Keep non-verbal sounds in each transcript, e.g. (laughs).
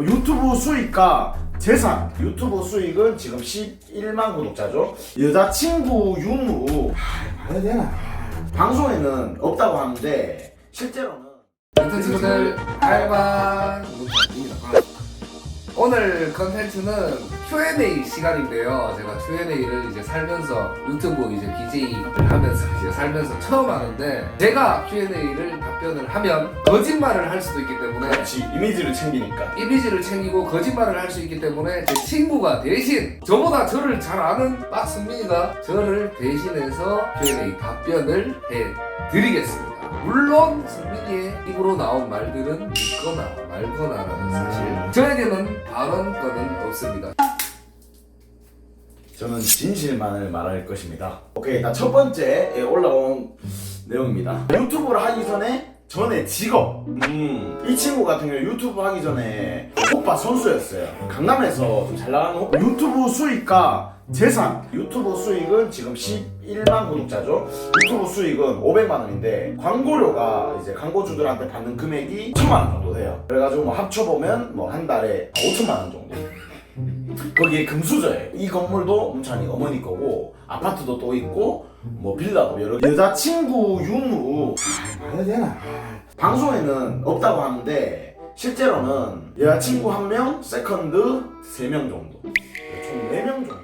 유튜브 수익과 재산. 유튜브 수익은 지금 11만 구독자죠. 여자친구 유무. 아, 말해야 되나? 방송에는 없다고 하는데 실제로는 친구들 알바 오늘 컨텐츠는 Q&A 시간인데요. 제가 Q&A를 이제 살면서 유튜브 이제 BJ를 하면서 이제 살면서 처음 하는데 제가 Q&A를 답변을 하면 거짓말을 할 수도 있기 때문에 그렇지 이미지를 챙기니까 이미지를 챙기고 거짓말을 할 수 있기 때문에 제 친구가 대신 저보다 저를 잘 아는 박승민이가 저를 대신해서 Q&A 답변을 해 드리겠습니다. 물론 승민이의 입으로 나온 말들은 믿거나 말거나라는 사실. 저에게는 발언권은 없습니다. 저는 진실만을 말할 것입니다. 오케이 일단 첫 번째 올라온 내용입니다. 유튜브를 하기 전에 전에 직업. 음, 이 친구 같은 경우 유튜브 하기 전에 호빠 선수였어요. 강남에서 좀 잘 나가는 호빠 유튜브 수익과 재산 유튜브 수익은 지금 11만 구독자죠 유튜브 수익은 500만 원인데 광고료가 이제 광고주들한테 받는 금액이 1000만 원 정도 돼요 그래가지고 뭐 합쳐보면 뭐 한 달에 5천만 원 정도 거기에 금수저예요. 이 건물도 문찬이 어머니 거고 아파트도 또 있고 뭐 빌라도 여러 개. 여자친구 유무 아, 말해야 되나? 방송에는 없다고 하는데 실제로는 여자친구 한 명, 세컨드 세 명 정도. 총 네 명 정도.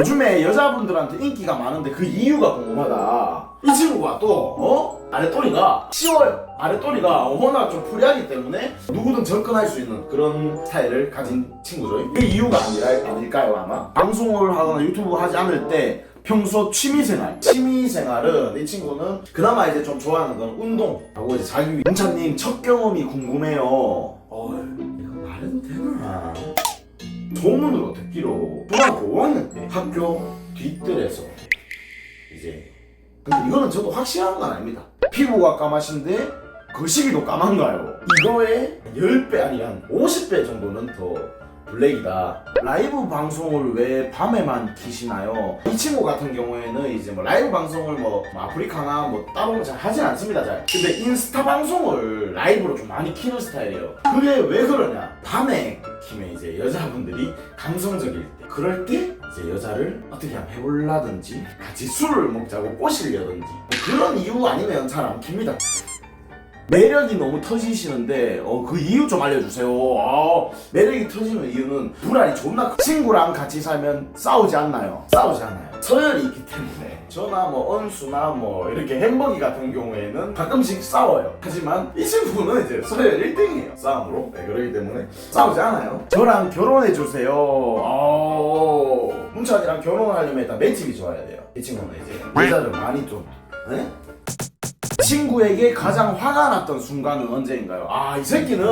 요즘에 여자분들한테 인기가 많은데 그 이유가 궁금하다. 이 친구가 또, 어? 아랫도리가 쉬워요. 아랫도리가 워낙 좀 프리하기 때문에 누구든 접근할 수 있는 그런 스타일을 가진 친구죠. 그 이유가 아니라, 아닐까요, 아마? 방송을 하거나 유튜브 하지 않을 때 평소 취미생활. 취미생활은 이 친구는 그나마 이제 좀 좋아하는 건 운동 하고 이제 자기 문찬님 첫 경험이 궁금해요. 어, 이거 말해도 되나? 소문으로 듣기로 중학교 5학년 때 학교 뒤뜰에서 이제 근데 이거는 저도 확실한 건 아닙니다. 피부가 까마신데 거시기도 까만가요. 이거에 10배 아니 한 50배 정도는 더 블랙이다. 라이브 방송을 왜 밤에만 키시나요? 이 친구 같은 경우에는 이제 뭐 라이브 방송을 뭐, 뭐 아프리카나 뭐 따로 잘 하진 않습니다 잘. 근데 인스타 방송을 라이브로 좀 많이 키는 스타일이에요. 그게 왜 그러냐? 밤에 여자분들이 감성적일 때 그럴 때 이제 여자를 어떻게 하면 해볼라든지 같이 술을 먹자고 꼬시려든지 뭐 그런 이유 아니면 잘 안 킵니다 매력이 너무 터지시는데 어, 그 이유 좀 알려주세요. 아, 매력이 터지는 이유는 불알이 존나 크- 친구랑 같이 살면 싸우지 않나요? 싸우지 않아요. 서열이 있기 때문에 저나 뭐 언수나 뭐 이렇게 햄버기 같은 경우에는 가끔씩 싸워요. 하지만 이 친구는 이제 서열 1등이에요. 싸움으로. 네, 그러기 때문에 싸우지 않아요. 저랑 결혼해 주세요. 아, 문찬이랑 결혼하려면 일단 맷집이 좋아야 돼요. 이 친구는 이제 여자를 많이 좀 네? 친구에게 가장 화가 났던 순간은 언제인가요? 아, 이 새끼는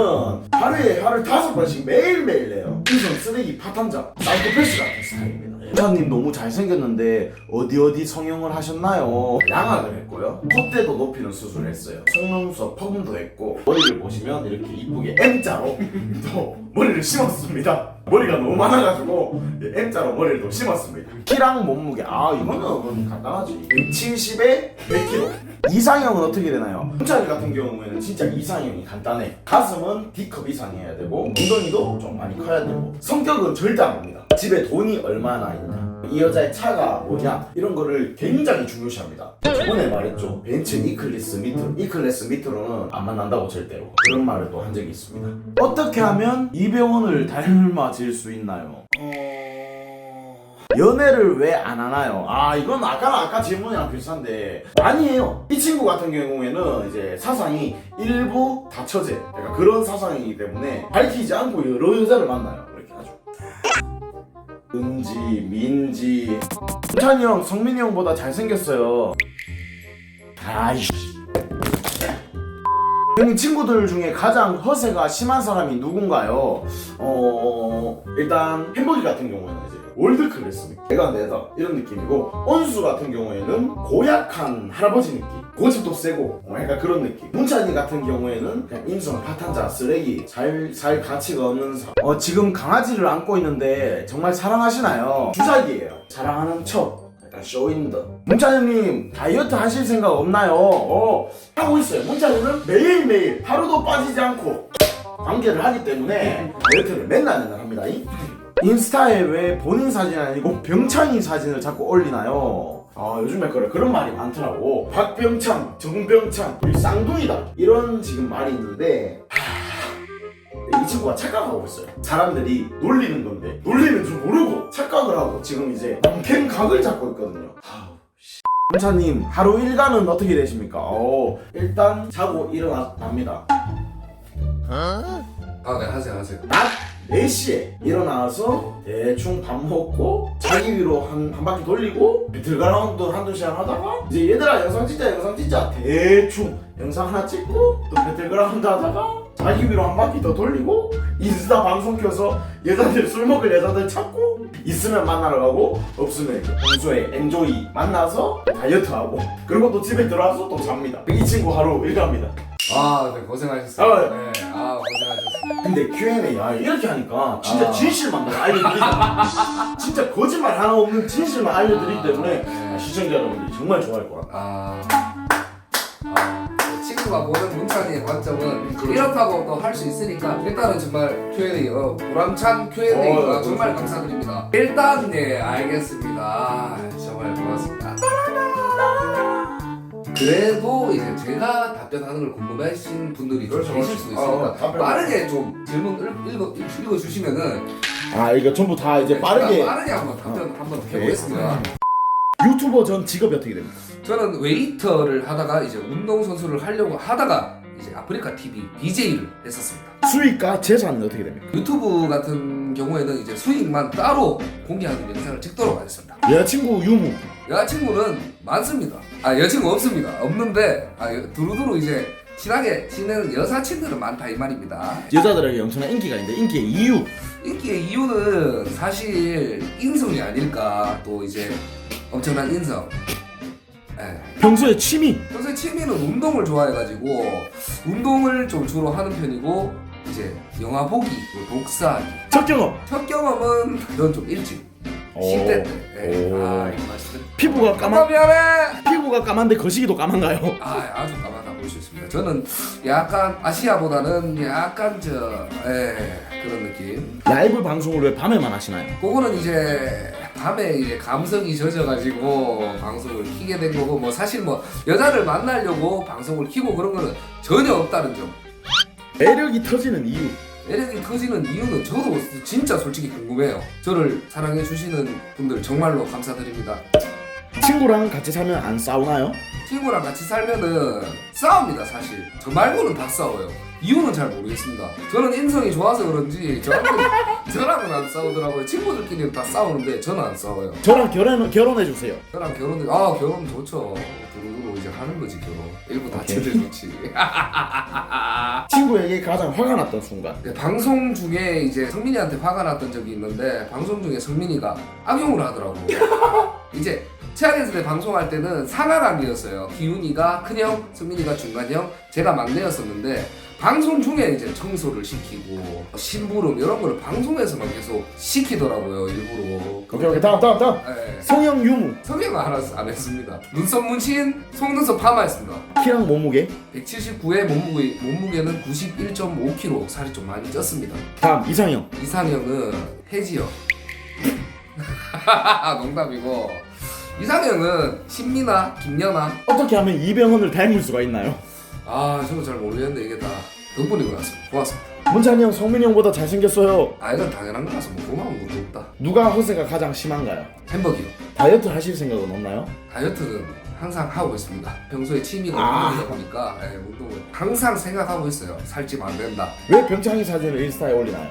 하루에 화를 다섯 번씩 매일매일 내요. 인성 쓰레기 파탄자, 사이코패스 같은 스타일입니다. 회장님 너무 잘생겼는데 어디 어디 성형을 하셨나요? 양악을 했고요. 콧대도 높이는 수술을 했어요. 속눈썹 펌도 했고 머리를 보시면 이렇게 이쁘게 M자로 (laughs) 또 머리를 심었습니다. 머리가 너무 많아가지고 M자로 머리를 또 심었습니다. 키랑 몸무게 아 이거는 간단하지. 170에 100kg. 이상형은 어떻게 되나요? hun찬이 같은 경우에는 진짜 이상형이 간단해. 가슴은 D컵 이상이어야 되고 엉덩이도 좀 많이 커야 되고 성격은 절대 안 봅니다. 집에 돈이 얼마나 있냐. 이 여자의 차가 뭐냐 이런 거를 굉장히 중요시합니다. 저번에 말했죠. 벤츠 E클래스 밑으로 E클래스 밑으로는 안 만난다고 절대로 그런 말을 또 한 적이 있습니다. 어떻게 하면 이병헌을 닮아질 수 있나요? 어... 연애를 왜 안 하나요? 아 이건 아까 아까 질문이랑 비슷한데 아니에요. 이 친구 같은 경우에는 이제 사상이 일부 다처제 약간 그런 사상이기 때문에 밝히지 않고 여러 여자를 만나요. 이렇게 하죠. 은지, 민지, 찬이 형, 성민이 형보다 잘생겼어요. 아이씨. 형님 친구들 중에 가장 허세가 심한 사람이 누군가요? 어 일단 햄버기 같은 경우에는 이제 월드 클래스 느낌 내가 내다 이런 느낌이고 온수 같은 경우에는 고약한 할아버지 느낌 고집도 세고 어, 약간 그런 느낌 문찬이 같은 경우에는 그냥 인성 파탄자 쓰레기 잘, 살 가치가 없는 사람 어 지금 강아지를 안고 있는데 정말 사랑하시나요? 주작이에요 사랑하는 척 약간 쇼인더 문찬이님 다이어트 하실 생각 없나요? 어 하고 있어요 문찬이는 매일매일 하루도 빠지지 않고 관계를 하기 때문에 다이어트를 맨날 맨날 합니다. 이? 인스타에 왜 본인 사진 아니고 병창이 사진을 자꾸 올리나요? 아 요즘에 그래 그런 말이 많더라고. 박병창, 정병창, 우리 쌍둥이다. 이런 지금 말이 있는데 하, 이 친구가 착각하고 있어요. 사람들이 놀리는 건데 놀리는 줄 모르고 착각을 하고 지금 이제 남캠 각을 잡고 있거든요. 문차님 하루 일과는 어떻게 되십니까? 어, 일단 자고 일어납니다. 아, 네, 하세요, 하세요. 낮 4시에 일어나서 대충 밥 먹고 자기 위로 한, 한 바퀴 돌리고 배틀그라운드 한두 시간 하다가 이제 얘들아 영상 찍자 영상 찍자. 대충 영상 하나 찍고 또 배틀그라운드 하다가 자기 위로 한 바퀴 더 돌리고 인스타 방송 켜서 여자들 술 먹을 여자들 찾고 있으면 만나러 가고 없으면 평소에 엔조이 만나서 다이어트 하고 그리고 또 집에 들어와서 또 잡니다. 이 친구 하루 일갑니다 아, 네, 고생하셨어요. 아, 네, 아, 고생하셨습니다. 근데 Q&A 아 이렇게 하니까 진짜 아. 진실만 내가 알려드리잖아 진짜 거짓말 하나 없는 진실만 알려드리기 때문에 네. 아, 시청자 여러분들이 정말 좋아할 것 같아 아, 아 친구가 보는 문찬이의 관점은 이렇다고 또 할 수 있으니까 일단은 정말 Q&A 어, 보람찬 Q&A가 어, 정말 감사드립니다. 일단 네 알겠습니다. 아, 정말 고맙습니다. 그래도 이제 제가 답변하는 걸 궁금해하신 분들이 좀 그렇죠, 계실 그렇죠. 수도 있으니까 어, 답변. 빠르게 좀 질문 읽- 읽어, 읽어 주시면은 아 이거 전부 다 이제 빠르게 빠르게 한번 답변 한번 오케이. 해보겠습니다. 유튜버 전 직업이 어떻게 됩니까? 저는 웨이터를 하다가 이제 운동 선수를 하려고 하다가 이제 아프리카 TV BJ를 했었습니다. 수익과 재산은 어떻게 됩니까? 유튜브 같은 경우에는 이제 수익만 따로 공개하는 영상을 찍도록 하겠습니다. 여자친구 유무 여자친구는 많습니다. 아 여자친구 없습니다. 없는데 아 여- 두루두루 이제 친하게 지내는 여사친들은 많다 이 말입니다. 여자들에게 엄청난 인기가 있는데 인기의 이유 인기의 이유는 사실 인성이 아닐까 또 이제 엄청난 인성. 예. 평소에 취미 평소에 취미는 운동을 좋아해가지고 운동을 좀 주로 하는 편이고 이제 영화 보기, 뭐 독서하기. 첫 경험 첫 경험은 그건 좀 일찍 오. 10대 때. 예. 오. 아 이거. 피부가 까만 미안해. 피부가 까만데 거시기도 까만가요? 아 아주 까맣다 볼 수 있습니다. 저는 약간 아시아보다는 약간 저 예, 그런 느낌. 라이브 방송을 왜 밤에만 하시나요? 그거는 이제 밤에 이제 감성이 젖어가지고 방송을 키게 된 거고 뭐 사실 뭐 여자를 만나려고 방송을 키고 그런 거는 전혀 없다는 점. 매력이 터지는 이유 매력이 터지는 이유는 저도 진짜 솔직히 궁금해요. 저를 사랑해 주시는 분들 정말로 감사드립니다. 친구랑 같이 살면 안 싸우나요? 친구랑 같이 살면은 싸웁니다 사실. 저 말고는 다 싸워요. 이유는 잘 모르겠습니다. 저는 인성이 좋아서 그런지 저랑은 (laughs) 저랑은 안 싸우더라고요. 친구들끼리는 다 싸우는데 저는 안 싸워요. 저랑 결혼 결혼해 주세요. 저랑 결혼 아 결혼 좋죠. 하는 거지 결혼. 일부 다치들 좋지. (laughs) 친구에게 가장 화가 났던 순간. 네, 방송 중에 이제 성민이한테 화가 났던 적이 있는데 방송 중에 성민이가 악용을 하더라고. (laughs) 이제 최악의 때 방송할 때는 상하람이었어요. 기훈이가 큰형, 성민이가 중간형, 제가 막내였었는데 방송 중에 이제 청소를 시키고 심부름 이런 거를 방송에서만 계속 시키더라고요 일부러. 오케이 오케이 다음 다음 다음. 네. 성형 유무 성형은 하나 안 했습니다. 눈썹 문신, 속눈썹 파마했습니다. 키랑 몸무게 179에 몸무게, 몸무게는 91.5kg 살이 좀 많이 쪘습니다. 다음 이상형 이상형은 해지요. (laughs) 농담이고 이상형은 신미나 김연아. 어떻게 하면 이병헌을 닮을 수가 있나요? 아 저도 잘 모르겠는데 이게 다 덕분인 것 같습니다. 고맙습니다. 문찬이 형 성민이 형보다 잘생겼어요. 아 이건 당연한 거라서 뭐 고마운 것도 없다. 누가 허세가 가장 심한가요? 햄버거요. 다이어트 하실 생각은 없나요? 다이어트는 항상 하고 있습니다. 평소에 취미가 아. 운동이다 보니까 예, 운동을 항상 생각하고 있어요. 살찌면 안 된다. 왜 병창이 사진을 인스타에 올리나요?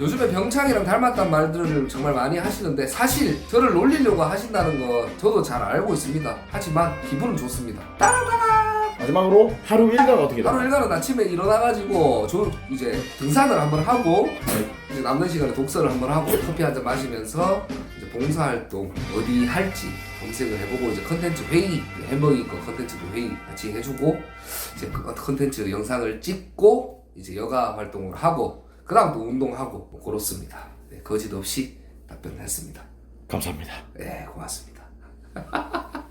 요즘에 병창이랑 닮았다는 말들을 정말 많이 하시는데 사실 저를 놀리려고 하신다는 거 저도 잘 알고 있습니다. 하지만 기분은 좋습니다. 마지막으로 하루 일과가 어떻게 하루 돼요? 일과는 아침에 일어나가지고 저 이제 등산을 한번 하고 이제 남는 시간에 독서를 한번 하고 커피 한 잔 마시면서 이제 봉사활동 어디 할지 검색을 해보고 이제 컨텐츠 회의 햄버거 거 컨텐츠도 회의 같이 해주고 이제 그 컨텐츠 영상을 찍고 이제 여가 활동을 하고 그 다음 또 운동하고 뭐 그렇습니다. 네, 거짓 없이 답변했습니다. 감사합니다. 네 고맙습니다. (laughs)